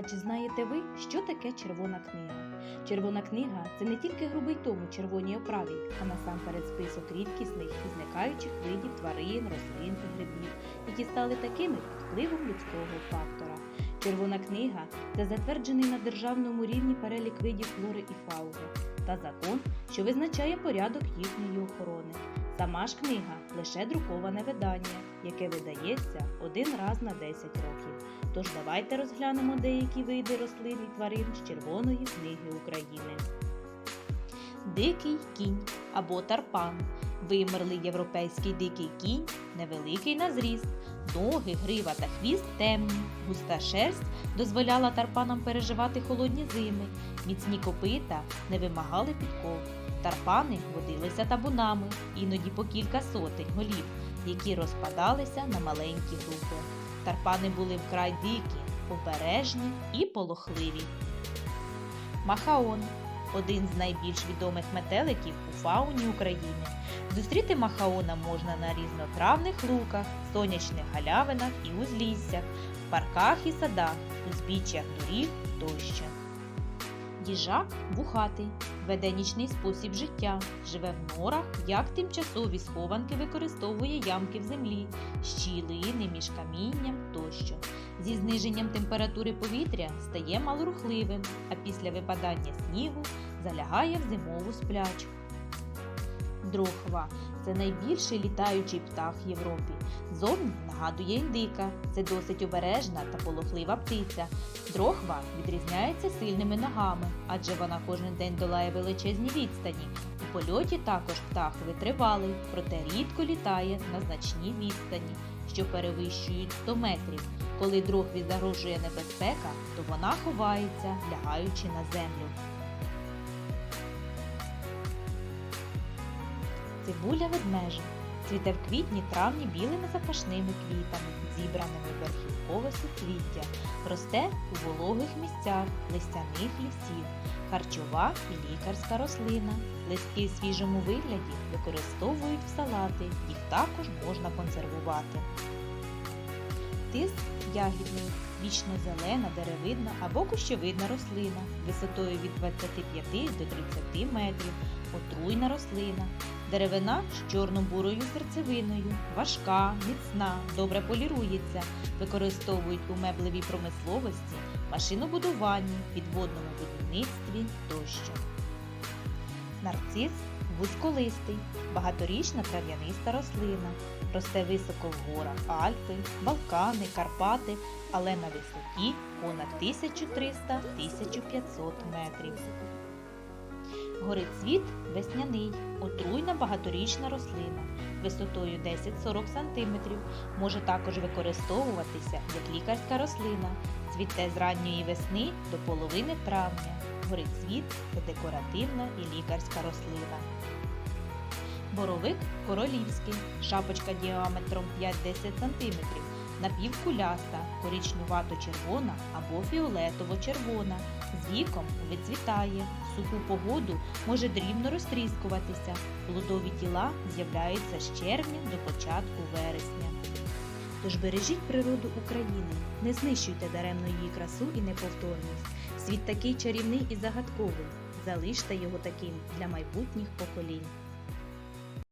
А чи знаєте ви, що таке червона книга? Червона книга це не тільки грубий том у червоній оправі, а насамперед список рідкісних і зникаючих видів тварин, рослин і грибів, які стали такими під впливом людського фактора. Червона книга це затверджений на державному рівні перелік видів флори і фауни та закон, що визначає порядок їхньої охорони. Сама ж книга лише друковане видання, яке видається один раз на 10 років. Тож давайте розглянемо деякі види рослин і тварин з Червоної книги України. Дикий кінь або тарпан. Вимерлий європейський дикий кінь, невеликий на зріст, ноги, грива та хвіст темні, густа шерсть дозволяла тарпанам переживати холодні зими, міцні копита не вимагали підков. Тарпани водилися табунами, іноді по кілька сотень голів, які розпадалися на маленькі групи. Тарпани були вкрай дикі, обережні і полохливі. Махаон один з найбільш відомих метеликів у фауні України. Зустріти махаона можна на різнотравних луках, сонячних галявинах і узліссях, в парках і садах, узбіччях доріг тощо. Їжак вухатий, веде нічний спосіб життя, живе в норах, як тимчасові схованки використовує ямки в землі, щілини між камінням тощо. Зі зниженням температури повітря стає малорухливим, а після випадання снігу залягає в зимову сплячку. Дрохва це найбільший літаючий птах в Європі. Зовні нагадує індика. Це досить обережна та полохлива птиця. Дрохва відрізняється сильними ногами, адже вона кожен день долає величезні відстані. У польоті також птах витривалий, проте рідко літає на значній відстані, що перевищують 100 метрів. Коли дрохві загрожує небезпека, то вона ховається, лягаючи на землю. Цибуля ведмежа цвіте в квітні-травні білими запашними квітами, зібраними верхівкове суцвіття, росте у вологих місцях листяних лісів, харчова і лікарська рослина. Листки в свіжому вигляді використовують в салати, їх також можна консервувати. Тис ягідний, вічно зелена, деревидна або кущовидна рослина висотою від 25 до 30 метрів, отруйна рослина. Деревина з чорно-бурою серцевиною, важка, міцна, добре полірується, використовують у меблевій промисловості, машинобудуванні, підводному будівництві тощо. Нарцис вузьколистий, багаторічна трав'яниста рослина. Росте високо в горах Альпи, Балкани, Карпати, але на висоті понад 1300-1500 метрів. Горицвіт весняний, отруйна багаторічна рослина висотою 10-40 см, може також використовуватися як лікарська рослина, цвіте з ранньої весни до половини травня. Горицвіт це декоративна і лікарська рослина. Боровик королівський, шапочка діаметром 5-10 см, напівкуляста, коричнувато-червона або фіолетово-червона. З віком вицвітає, в суху погоду може дрібно розтріскуватися. Плодові тіла з'являються з червня до початку вересня. Тож бережіть природу України, не знищуйте даремно її красу і неповторність. Світ такий чарівний і загадковий. Залиште його таким для майбутніх поколінь.